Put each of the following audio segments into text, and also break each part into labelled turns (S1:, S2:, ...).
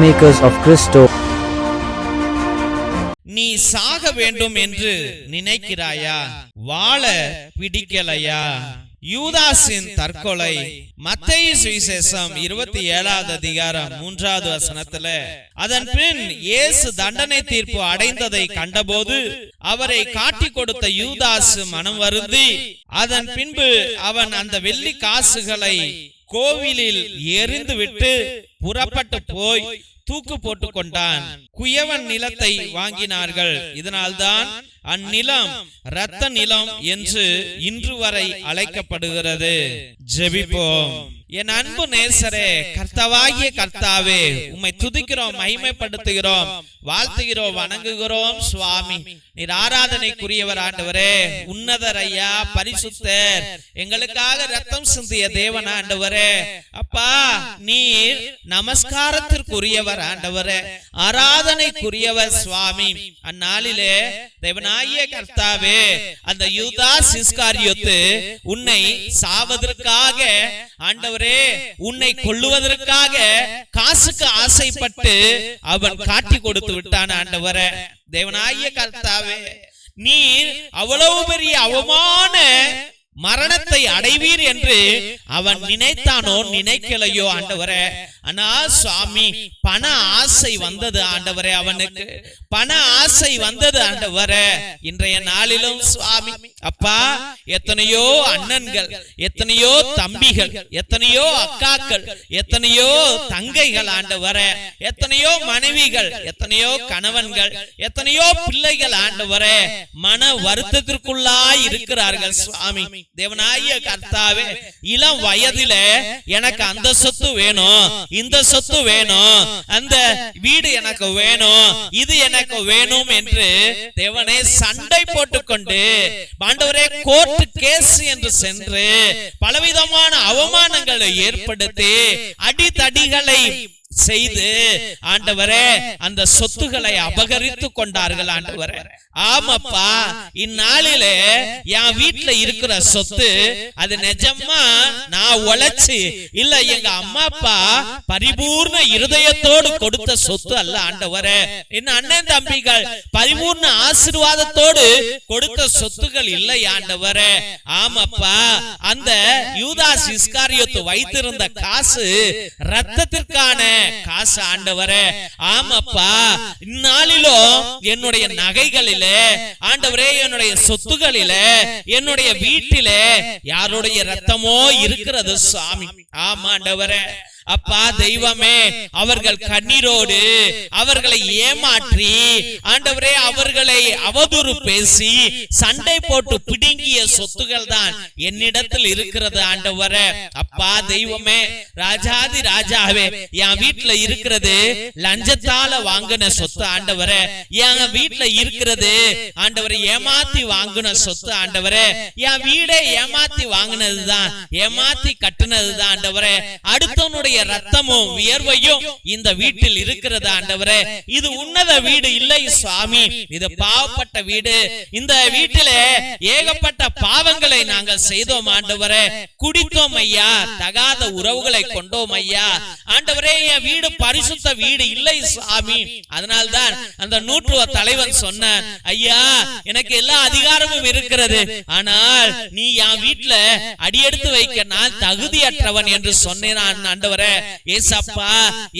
S1: peacemakers of Christo.
S2: நீ சாக வேண்டும் என்று நினைக்கிறாயா வாழ பிடிக்கலையா யூதாஸின் தற்கொலை மத்திய சுவிசேஷம் இருபத்தி ஏழாவது அதிகாரம் மூன்றாவது வசனத்துல அதன் பின் இயேசு தண்டனை தீர்ப்பு அடைந்ததை கண்டபோது அவரை காட்டிக் கொடுத்த யூதாசு மனம் வருந்தி அதன் பின்பு அவன் அந்த வெள்ளி காசுகளை கோவிலில் எறிந்துவிட்டு புறப்பட்டு போய் தூக்கு போட்டுக் கொண்டான். குயவன் நிலத்தை வாங்கினார்கள். இதனால்தான் அந்நிலம் இரத்த நிலம் என்று இன்று வரை அழைக்கப்படுகிறது. ஜெபிப்போம். என் அன்பு நேசரே கர்த்தாவாகிய கர்த்தாவே உம்மை துதிக்கிறோம் மகிமைப்படுத்துகிறோம் வாழ்த்துகிறோம் வணங்குகிறோம் சுவாமி. நீர் ஆராதனைக்குரியவர் ஆண்டவரே உன்னதர் ஐயா பரிசுத்தர். எங்களுக்காக ரத்தம் சிந்திய தேவன் ஆண்டவரே. அப்பா நீர் நமஸ்காரத்திற்குரியவர் ஆண்டவரே. ஆராதனைக்குரியவர் சுவாமி. அந்நாளிலே தேவனாகிய கர்த்தாவே அந்த யூதா சிஸ்காரியோத்து உன்னை சாவதற்காக ஆண்டவரே உன்னை கொல்லுவதற்காக காசுக்கு ஆசைப்பட்டு அவன் காட்டி கொடுத்து விட்டான் ஆண்டவரே. தேவனாகிய கர்த்தாவே நீர் அவ்வளவு பெரிய அவமான மரணத்தை அடைவீர் என்று அவன் நினைத்தானோ? நினைக்கலையோ ஆண்டவரே? ஆனா சுவாமி பண ஆசை வந்தது ஆண்டவரே அவனுக்கு. பண ஆசை வந்தது ஆண்டவரே. இன்றைய நாளிலும் சுவாமி அப்பா எத்தனையோ அண்ணன்கள் எத்தனையோ தம்பிகள் எத்தனையோ அக்காக்கள் எத்தனையோ தங்கைகள் ஆண்டவரே. எத்தனையோ மனைவிகள் எத்தனையோ கணவன்கள் எத்தனையோ பிள்ளைகள் ஆண்டவரே. மன வருத்தத்திற்குள்ளாய் இருக்கிறார்கள் சுவாமி. தேவனாகிய கர்த்தாவே இளம் வயதில எனக்கு அந்த சொத்து வேணும் இந்த சொத்து வேணும் அந்த வீடு எனக்கு வேணும் இது எனக்கு வேணும் என்று தேவனே சண்டை போட்டுக்கொண்டு ஆண்டவரே கோர்ட்டு கேஸ் என்று சென்று பலவிதமான அவமானங்களை ஏற்படுத்தி அடிதடிகளை செய்து ஆண்டவரே அந்த சொத்துக்களை அபகரித்து கொண்டார்கள் ஆண்டவரே. ஆமாப்பா இந்நாளிலே என் வீட்டுல இருக்கிற சொத்து அது நிஜமா நான் உழைச்சு இல்ல எங்க அம்மா அப்பா பரிபூர்ண இருதயத்தோடு கொடுத்த சொத்து அல்ல ஆண்டவரே. என் அண்ணன் தம்பிகள் பரிபூர்ண ஆசீர்வாதத்தோடு கொடுத்த சொத்துகள் இல்லை ஆண்டவரே. ஆமாப்பா அந்த யூதாஸ் இஸ்காரியோத்து வைத்திருந்த காசு ரத்தத்திற்கான காசு ஆண்டவரே. ஆமாப்பா இந்நாளிலும் என்னுடைய நகைகளிலே ஆண்டவரே என்னுடைய சொத்துகளிலே என்னுடைய வீட்டிலே யாருடைய ரத்தமோ இருக்கிறது சுவாமி. ஆமா ஆண்டவரே. அப்பா தெய்வமே அவர்கள் கண்ணீரோடு அவர்களை ஏமாற்றி ஆண்டவரே அவர்களை அவதூறு பேசி சண்டை போட்டு பிடுங்கிய சொத்துகள் தான் என்னிடத்தில் இருக்கிறது ஆண்டவரே. அப்பா தெய்வமே ராஜாதி ராஜாவே என் வீட்டுல இருக்கிறது லஞ்சத்தால வாங்கின சொத்து ஆண்டவரே. என் வீட்டுல இருக்கிறது ஆண்டவரை ஏமாத்தி வாங்கின சொத்து ஆண்டவரே. என் வீடே ஏமாத்தி வாங்கினதுதான் ஏமாத்தி கட்டுனதுதான் ஆண்டவரே. அடுத்தவனுடைய ரத்தமும் வியர்வையும் இந்த வீட்டில் இருக்கிறது ஆண்டவரே? இது உன்னத வீடு இல்லை சுவாமி. இது பாவப்பட்ட வீடு. இந்த வீட்டிலே ஏகப்பட்ட பாவங்களை நாங்கள் செய்தோம் ஆண்டவரே. குடித்தோம் ஐயா. தகாத உறவுகளை கொண்டோம் ஐயா. ஆண்டவரே என் வீடு பரிசுத்த வீடு இல்லை சுவாமி. அதனால்தான் அந்த நூற்றுவ தலைவன் சொன்னான். ஐயா எனக்கு எல்லா அதிகாரமும் இருக்கிறது. ஆனால் நீ என் வீட்டுல அடியெடுத்து வைக்க நான் தகுதியற்றவன் என்று சொன்னேன் ஆண்டவரே. ஏசப்பா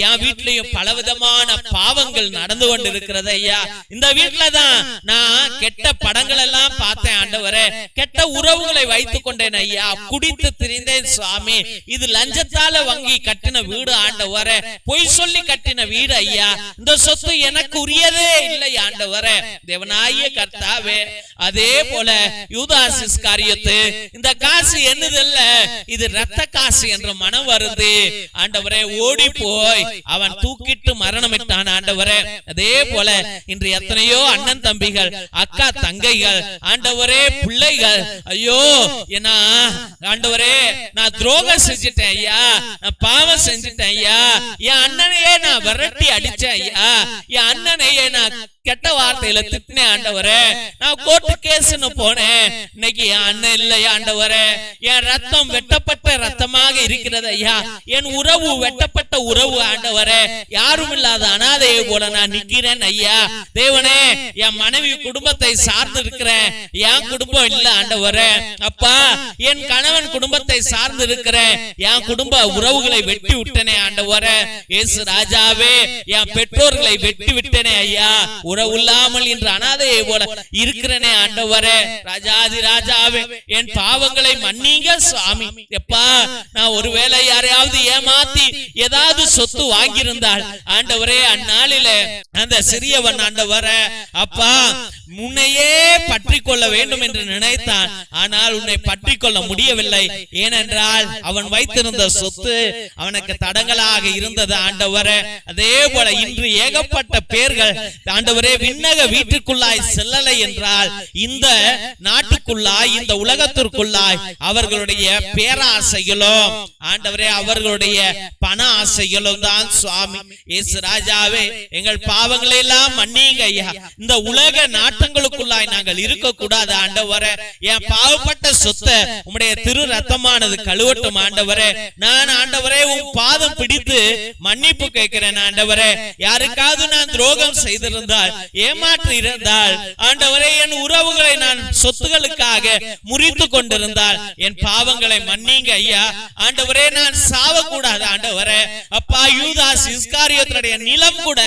S2: என் வீட்லயும் பலவிதமான பாவங்கள் நடந்து கொண்டு இருக்கிறது ஐயா. இந்த வீட்டுல தான் நான் கெட்ட படங்கள் எல்லாம் பார்த்தேன் ஆண்டவரே. கெட்ட உறவுகளை வைத்துக் கொண்டேன் ஐயா. குடித்து திரிந்தேன் சுவாமி. இது லஞ்சத்தால வாங்கி கட்டின வீடு ஆண்டவரே. பொய் சொல்லி கட்டின வீடு ஐயா. இந்த சொத்து எனக்கு உரியதே இல்லை ஆண்டவரே. தேவனாய கர்த்தாவே அதே போல யூதாசிஸ் காரியத்து இந்த காசு என்னதல்ல இது ரத்த காசு என்ற மனம் வருது. ஆண்டவரே ஓடி போய் அவன் தூக்கிட்டு மரணமிட்டான் ஆண்டவரே. அதே போல இன்று எத்தனையோ அண்ணன் தம்பிகள் அக்கா தங்கைகள் ஆண்டவரே பிள்ளைகள். ஐயோ என்ன ஆண்டவரே நான் துரோகம் செஞ்சுட்டேன் ஐயா. நான் பாவம் செஞ்சுட்டேன் ஐயா. என் அண்ணனையே நான் விரட்டி அடிச்சேன் ஐயா. என் அண்ணனையே நான் கெட்ட வார்த்தையில திட்டினேன் ஆண்டவரே நான் கோர்ட்டு கேஸ்னு போனேன். இன்னைக்கு என் அண்ணன் இல்லையா ஆண்டவரே. என் ரத்தம் வெட்டப்பட்ட ரத்தமாக இருக்கிறது ஐயா. என் உறவு வெட்டப்பட்ட உறவு ஆண்டவரே யாரும் இல்லாத அனாதையை போல நான் நிக்கிறேன் ஐயா. தேவனே என் மனைவி குடும்பத்தை சார்ந்து இருக்கிறேன் என் குடும்பம் இல்ல ஆண்டவரே. அப்பா என் கணவன் குடும்பத்தை சார்ந்து இருக்கிறேன் என் குடும்ப உறவுகளை வெட்டி விட்டனே ஆண்டவரே. இயேசு ராஜாவே என் பெற்றோர்களை வெட்டி விட்டனே ஐயா. உறவு இல்லாமல் இன்று அனாதையை போல இருக்கிறனே ஆண்டவரே. ராஜாதி ராஜாவே என் பாவங்களை மன்னிங்க சுவாமி. எப்பா நான் ஒருவேளை யாரையாவது ஏமாத்தி ஏதாவது ஏதாவது சொத்து வாங்கியிருந்தால் ஆண்டவரே அந்நாளில அந்த சிறியவன் ஆண்டவர அப்பா முன்னையே பற்றி கொள்ள வேண்டும் என்று நினைத்தான். ஆனால் உன்னை பற்றி கொள்ள முடியவில்லை. ஏனென்றால் அவன் வைத்திருந்த சொத்து அவனுக்கு தடங்களாக இருந்தது ஆண்டவர. அதே போல இன்று ஏகப்பட்ட பேர்கள் ஆண்டவரே விண்ணக வீட்டுக்குள்ளாய் செல்லலை என்றால் இந்த நாட்டுக்குள்ளாய் இந்த உலகத்திற்குள்ளாய் அவர்களுடைய பேராசைகளோ ஆண்டவரே அவர்களுடைய பண ஆசை ஆசைகளும் தான் சுவாமி. இயேசு ராஜாவே எங்கள் பாவங்களை எல்லாம் மன்னிங்க ஐயா. இந்த உலக நாட்டங்களுக்குள்ளாய் நாங்கள் இருக்க கூடாது ஆண்டவரே. என் பாவப்பட்ட சொத்தை உம்முடைய திரு ரத்தமானது கழுவட்டும் ஆண்டவரே. நான் ஆண்டவரே உன் பாதம் பிடித்து மன்னிப்பு கேட்கிறேன் ஆண்டவரே. யாருக்காவது நான் துரோகம் செய்திருந்தால் ஏமாற்றி இருந்தால் ஆண்டவரே என் உறவுகளை நான் சொத்துகளுக்காக முறித்து கொண்டிருந்தால் என் பாவங்களை மன்னிங்க ஐயா. ஆண்டவரே நான் சாவக்கூடாது ஆண்டவரே. அப்பா யூதாஸ் இஸ்காரியத்துடைய நிலம் கூட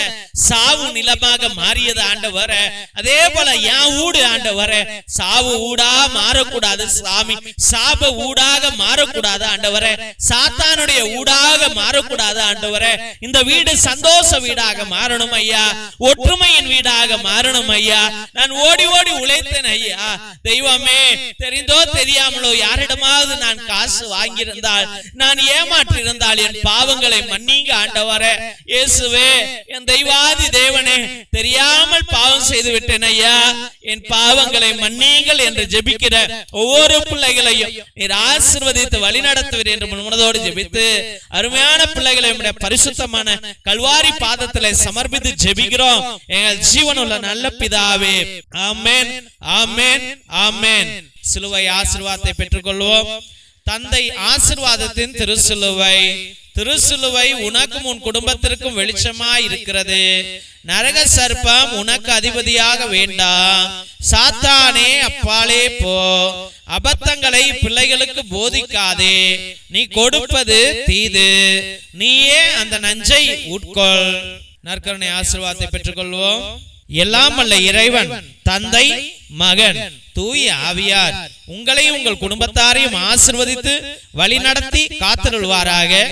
S2: சாவு நிலமாக மாறியது ஆண்டவரே. அதே போல என் ஊடு ஆண்டவரே சாவு ஊடா மாறக்கூடாது சாமி சாப ஊடாக மாறக்கூடாது ஆண்டவரே. சாத்தானுடைய ஊடாக மாறக்கூடாது ஆண்டவரே. இந்த வீடு சந்தோஷ வீடாக மாறணும் ஐயா. ஒற்றுமையின் வீடாக மாறணும் ஐயா. நான் ஓடி ஓடி உழைத்தேன் ஐயா. தெய்வமே தெரிந்தோ தெரியாமலோ யாரிடமாவது நான் காசு வாங்கியிருந்தால் நான் ஏமாற்றிருந்தால் என் பாவங்களை மன்னிங்க ஆண்டவர. இயேசுவே என் தெய்வாதி தேவனே தெரியாமல் பாவம் செய்து விட்டேன் ஐயா. என் பாவங்களை மன்னிங்கள் என்று ஜெபிக்கிற ஒவ்வொரு பிள்ளைகளையும் நீர் ஆசீர்வதித்து வழிநடத்துவீர் என்று முன்னதோடு ஜெபித்து அருமையான பிள்ளைகளை உம்முடைய பரிசுத்தமான கல்வாரி பாதத்தில் சமர்ப்பித்து ஜெபிக்கிறோம். எங்கள் ஜீவனுள்ள நல்ல பிதாவே. ஆமேன் ஆமேன் ஆமேன். சிலுவை ஆசிர்வாதத்தை பெற்றுக்கொள்வோம். தந்தை ஆசிர்வாதத்தின் திருசிலுவை திருசிலுவை உனக்கும் உன் குடும்பத்திற்கும் வெளிச்சமாய் இருக்கிறது. நரக சர்ப்பம் உனக்கு அதிபதியாக வேண்டாம் சாத்தானே அப்பாலே போ. அபத்தங்களை பிள்ளைகளுக்கு போதிக்காதே. நீ கொடுப்பது தீது. நீயே அந்த நஞ்சை உட்கொள். நற்கருணை ஆசிர்வாதத்தை பெற்றுக்கொள்வோம். எல்லாம் அல்ல இறைவன் தந்தை மகன் தூய ஆவியார். உங்களையும் உங்கள் குடும்பத்தாரையும் ஆசிர்வதித்து வழிநடத்தி காத்திருள்வாராக.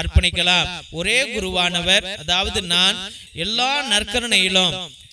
S2: அர்ப்பணிக்கலாம். ஒரே குருவானவர் அதாவது நான் எல்லா நற்கருணையிலும்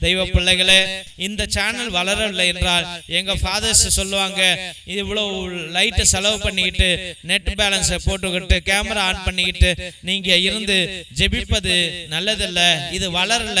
S2: தெய்வ பிள்ளைகளே இந்த சேனல் வளரவில்லை என்றால் எங்க ஃபாதர்ஸ் சொல்லுவாங்க இவ்வளவு லைட்டை செலவு பண்ணிக்கிட்டு நெட் பேலன்ஸை போட்டுக்கிட்டு கேமரா ஆன் பண்ணிக்கிட்டு நீங்க இருந்து ஜெபிப்பது நல்லதல்ல இது வளரல